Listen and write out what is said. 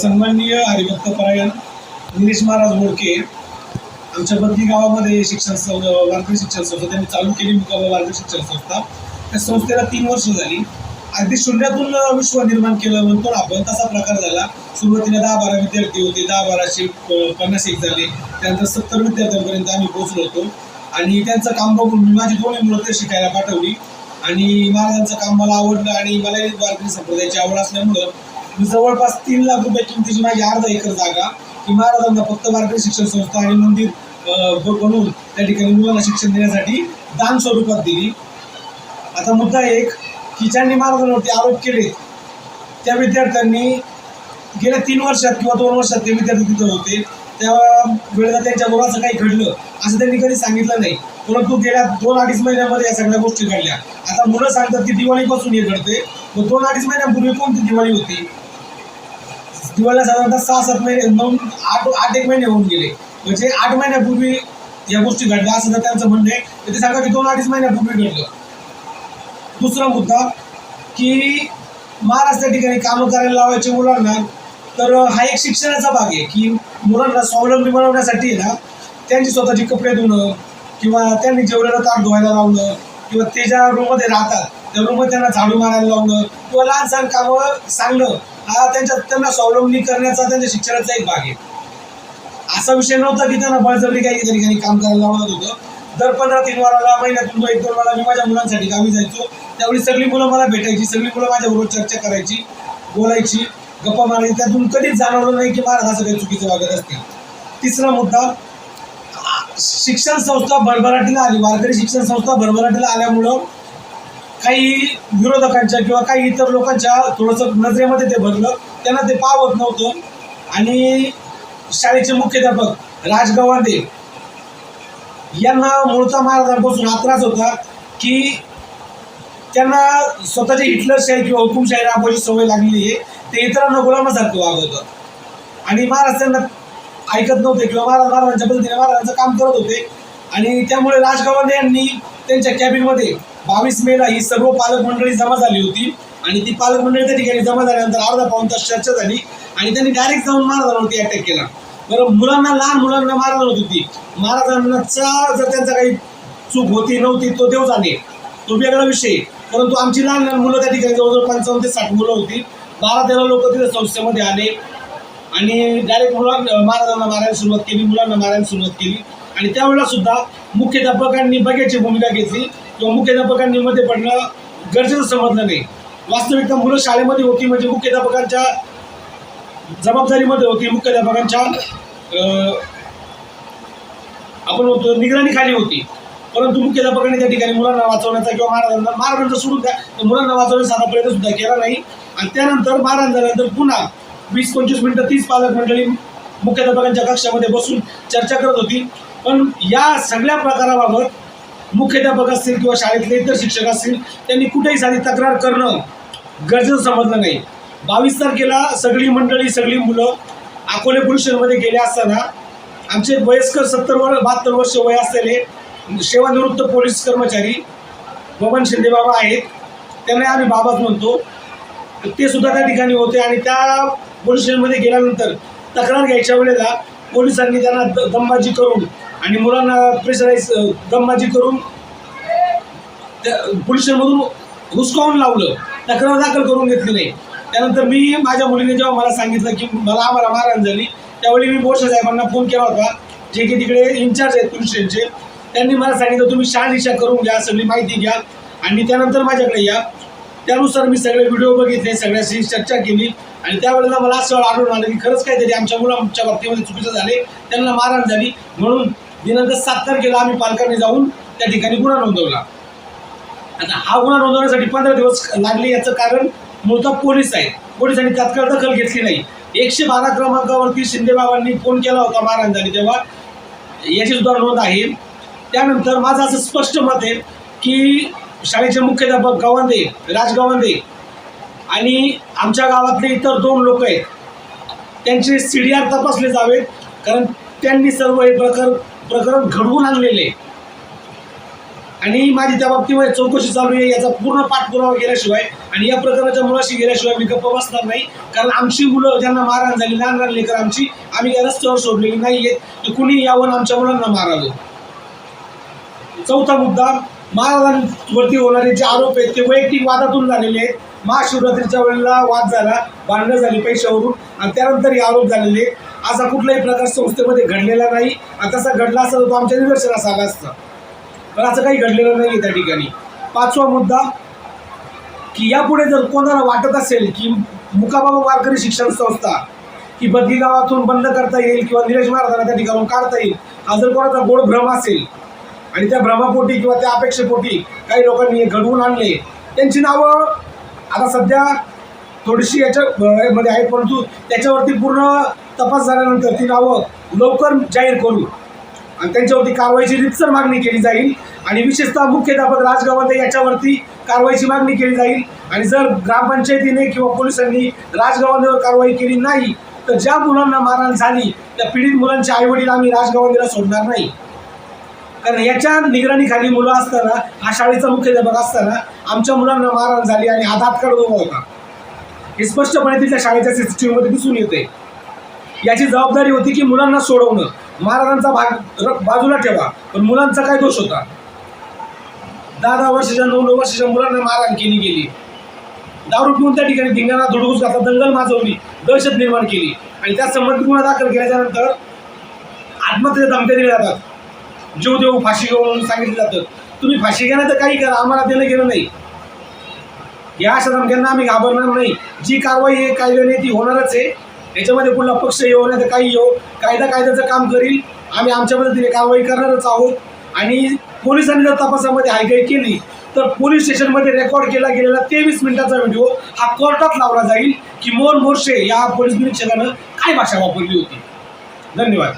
सन्माननीय हरिभक्त परायण निलेश महाराज मोडके आमच्या बदली गावामध्ये शिक्षण संस्था वारकरी शिक्षण संस्था त्यांनी चालू केली मुकाबला वारकरी शिक्षण संस्था. त्या संस्थेला तीन वर्ष झाली. अगदी शून्यातून विश्व निर्माण केलं म्हणतो ना आपण तसा प्रकार झाला. सुरुवातीला दहा बारा विद्यार्थी होते दहा बाराशे पन्नास एक झाले. त्यानंतर सत्तर विद्यार्थ्यांपर्यंत आम्ही पोहोचलो होतो. आणि त्यांचं काम बघून मी माझी दोन्ही मुलं ते शिकायला पाठवली. आणि महाराजांचं काम मला आवडलं आणि मला वारकरी संप्रदायाची आवड असल्यामुळं मी जवळपास तीन लाख रुपये किमतीची माझी अर्धा एकर जागा की महाराजांना फक्त वारकरी शिक्षण संस्था आणि मंदिर बनवून त्या ठिकाणी मुलांना शिक्षण देण्यासाठी दान स्वरूपात दिली. आता मुद्दा एक की ज्यांनी महाराजांवरती आरोप केले त्या विद्यार्थ्यांनी गेल्या तीन वर्षात किंवा दोन वर्षात ते विद्यार्थी तिथं होते. त्या वेळेला त्यांच्या मुलाचं काही घडलं असं त्यांनी कधी सांगितलं नाही. परंतु गेल्या दोन अडीच महिन्यामध्ये या सगळ्या गोष्टी घडल्या. आता मुलं सांगतात की दिवाळीपासून हे घडते मग दोन अडीच महिन्यापूर्वी कोणती दिवाळी होती? दिवाळीला साधारणतः सहा सात महिने नऊ आठ आठ एक महिने होऊन गेले. म्हणजे आठ महिन्यापूर्वी या गोष्टी घडल्या असं जर त्यांचं म्हणणं आहे तर ते सांगा की दोन अडीच महिन्यापूर्वी घडलं. दुसरा मुद्दा की महाराष्ट्र ठिकाणी कामं करायला लावायचे मुलांना तर हा एक शिक्षणाचा भाग आहे की मुलांना स्वावलंबी बनवण्यासाठी ना त्यांची स्वतःची कपडे धुणं किंवा त्यांनी जेवलेलं ताक धुवायला लावणं किंवा ते ज्या रूममध्ये राहतात त्या रूममध्ये त्यांना झाडू मारायला लावणं किंवा लहान सहान कामं सांगणं हा त्यांच्या त्यांना स्वावलंबी करण्याचा त्यांच्या शिक्षणाचा एक भाग आहे. असा विषय नव्हता की त्यांना बळजबरी काही ठिकाणी काम करायला लावत होतं. दर पंधरा तीन वाराला महिन्यातून एक दोन वेळा मी माझ्या मुलांसाठी गावी जायचो. त्यावेळी सगळी मुलं मला भेटायची सगळी मुलं माझ्याबरोबर चर्चा करायची बोलायची. गप्पा मारली त्यातून कधीच जाणवलं नाही की महाराज असं काही चुकीचं वागत असतील. तिसरा मुद्दा शिक्षण संस्था भरभराटीला आली. वारकरी शिक्षण संस्था भरभराटीला आल्यामुळं काही विरोधकांच्या किंवा काही इतर लोकांच्या थोडंसं नजरेमध्ये ते भरलं. त्यांना ते पावत नव्हतं. आणि शाळेचे मुख्याध्यापक राज गवांदे यांना मूळचा महाराजांपासून आत्रास होता की त्यांना स्वतःची हिटलरशाही किंवा हुकुमशाही राबवायची सवय लागलेली आहे. ते इतरांना गुलामासारखं वागवत. आणि महाराज त्यांना ऐकत नव्हते किंवा महाराज महाराजांच्या पद्धतीने महाराजांचं काम करत होते. आणि त्यामुळे राजगवांदे यांनी त्यांच्या कॅबिनमध्ये बावीस मेला ही सर्व पालक मंडळी जमा झाली होती. आणि ती पालक मंडळी त्या ठिकाणी जमा झाल्यानंतर अर्धा पाऊन तास चर्चा झाली. आणि त्यांनी डायरेक्ट जाऊन महाराजांवरती अटॅक केला. बरं मुलांना लहान मुलांना मारणार होती महाराजांचा जर त्यांचा काही चूक होती नव्हती तो देव जाणे तो वेगळा विषय. परंतु आमची लहान लहान मुलं त्या ठिकाणी जवळजवळ पंचावन्न ते साठ मुलं होती. बारा तेरा लोक तिथे संस्थेमध्ये आले. आणि डायरेक्ट मुलांना महाराजांना मारायला सुरुवात केली मुलांना मारायला सुरुवात केली. आणि त्यावेळेला सुद्धा मुख्याध्यापकांनी बघ्याची भूमिका घेतली. किंवा मुख्याध्यापकांनी मध्ये पडणं गरजेचं समजलं नाही. वास्तविकता मुलं शाळेमध्ये होती म्हणजे मुख्याध्यापकांच्या जबाबदारीमध्ये होती मुख्याध्यापकांच्या आपण म्हणतो निगराणीखाली होती. परंतु मुख्याध्यापकांनी त्या ठिकाणी मुलांना वाचवण्याचा किंवा महाराजांना महाराजांचा सोडून द्या तर मुलांना वाचवण्याचा साधा प्रयत्न सुद्धा केला नाही. आणि त्यानंतर मारहाण झाल्यानंतर पुन्हा वीस पंचवीस मिनटं तीस पालक मंडळी मुख्याध्यापकांच्या कक्षामध्ये बसून चर्चा करत होती. पण या सगळ्या प्रकाराबाबत मुख्याध्यापक असतील किंवा शाळेतले इतर शिक्षक असतील त्यांनी कुठेही साधी तक्रार करणं गरजेचं समजलं नाही. बावीस तारखेला सगळी मंडळी सगळी मुलं अकोले पोलीस गेले असताना आमचे वयस्कर सत्तर वर बहात्तर वर्ष वय असलेले सेवानिवृत्त पोलीस कर्मचारी बबन शिंदे बाबा आहेत. त्यांना आम्ही बाबाच म्हणतो. ते सुद्धा त्या ठिकाणी होते आणि त्या पोलीस स्टेशनमध्ये गेल्यानंतर तक्रार घ्यायच्या वेळेला पोलिसांनी त्यांना द- दमबाजी करून आणि मुलांना प्रेशराईज दमबाजी करून त्या पोलीस स्टेशनमधून हुसकावून लावलं. तक्रार दाखल करून घेतली नाही. त्यानंतर मी माझ्या मुलीने जेव्हा मला सांगितलं की मला आम्हाला मारहाण झाली त्यावेळी मी बोरशा साहेबांना फोन केला होता जे की तिकडे इन्चार्ज आहेत पोलीस स्टेशनचे. त्यांनी मला सांगितलं तुम्ही शहानिशा करून घ्या सगळी माहिती घ्या आणि त्यानंतर माझ्याकडे या. त्यानुसार मी सगळे व्हिडिओ बघितले सगळ्याशी चर्चा केली. आणि त्यावेळेला मला असं आढळून आलं की खरंच काहीतरी आमच्या मुलांच्या बाबतीमध्ये चुकीचं झाले त्यांना मारहाण झाली. म्हणून दिनांक सात तारखेला आम्ही पालकांनी जाऊन त्या ठिकाणी गुन्हा नोंदवला. आता हा गुन्हा नोंदवण्यासाठी पंधरा दिवस लागले याचं कारण मूळतः पोलीस आहे. पोलिसांनी तात्काळ दखल घेतली नाही. एकशे बारा क्रमांकावरती शिंदेबाबांनी फोन केला होता मारहाण झाली तेव्हा. याची सुद्धा नोंद आहे. त्यानंतर माझं असं स्पष्ट मत आहे की शाळेचे मुख्याध्यापक गवांदे राज गवांदे आणि आमच्या गावातले इतर दोन लोक आहेत. त्यांचे सी डी आर तपासले जावेत कारण त्यांनी सर्व हे प्रकर प्रकरण घडवून आणलेले आणि माझी त्या बाबतीमध्ये चौकशी चालू आहे याचा पूर्ण पाठपुरावा केल्याशिवाय आणि या प्रकरणाच्या मुळाशी गेल्याशिवाय मी गप्प बसणार नाही. कारण आमची मुलं ज्यांना मारहाण झाली लहान लहान लेकर आमची आम्ही या रस्त्यावर सोडलेली नाही आहेत कुणी यावर आमच्या मुलांना मारावं. चौथा मुद्दा महाराजांवरती होणारे जे आरोप आहेत ते वैयक्तिक वादातून झालेले आहेत. महाशिवरात्रीच्या वेळेला वाद झाला भांडणं झाली पैशावरून आणि त्यानंतर हे आरोप झालेले असा कुठलाही प्रकार संस्थेमध्ये घडलेला नाही आणि तसा घडला असता तर तो आमच्या निदर्शनास आला असता. पण असं काही घडलेलं नाही आहे त्या ठिकाणी. पाचवा मुद्दा की यापुढे जर कोणाला वाटत असेल की मुकाबाबा वारकरी शिक्षण संस्था की बदली गावातून बंद करता येईल किंवा निलेश महाराजांना त्या ठिकाणून काढता येईल हा जर कोणाचा गोड भ्रम असेल आणि त्या भ्रमापोटी किंवा त्या अपेक्षेपोटी काही लोकांनी हे घडवून आणले. त्यांची नावं आता सध्या थोडीशी याच्या अं, मध्ये आहेत परंतु त्याच्यावरती पूर्ण तपास झाल्यानंतर ती नावं लवकर जाहीर करू. आणि त्यांच्यावरती कारवाईची रितसर मागणी केली जाईल आणि विशेषतः मुख्याध्यापक राजगावांते याच्यावरती कारवाईची मागणी केली जाईल. आणि जर ग्रामपंचायतीने किंवा पोलिसांनी राजगावांवर कारवाई केली नाही तर ज्या मुलांना मारहाण झाली त्या पीडित मुलांचे आईवडील आम्ही राजगावांतीला सोडणार नाही. कारण याच्या निगराणीखाली मुलं असताना हा शाळेचा मुख्याध्यापक असताना आमच्या मुलांना मारहाण झाली आणि आधात हात काढून उभा होता. हे स्पष्टपणे तिथल्या शाळेच्या सीसीटीव्हीमध्ये दिसून येते याची जबाबदारी होती की मुलांना सोडवणं. महाराजांचा भाग र- बाजूला ठेवा पण मुलांचा काय दोष होता? दहा दहा वर्षाच्या नऊ नऊ वर्षाच्या मुलांना मारहाण केली गेली. दारू पिऊन त्या ठिकाणी धिंगाणा धुडगूस घातला दंगल माजवली दहशत निर्माण केली. आणि त्या संबंधित गुन्हा दाखल केल्याच्यानंतर आत्महत्येच्या धमक्या दिल्या जातात. जीव देऊ फाशी घेऊ म्हणून सांगितलं जातं. तुम्ही फाशी घ्या तर काही करा आम्हाला देणं घेणं नाही. या अशा धमक्यांना आम्ही घाबरणार नाही. जी कारवाई आहे कायद्याने ती होणारच आहे. याच्यामध्ये कुठला पक्ष येऊ नाही तर काही येऊ. कायदा कायद्याचं काम करील. आम्ही आमच्या पद्धतीने कारवाई करणारच आहोत. आणि पोलिसांनी जर तपासामध्ये हायगाई केली तर पोलीस स्टेशनमध्ये रेकॉर्ड केला गेलेला तेवीस मिनिटाचा व्हिडिओ हा कोर्टात लावला जाईल की मोर मोर्शे या पोलीस निरीक्षकानं काय भाषा वापरली होती? धन्यवाद.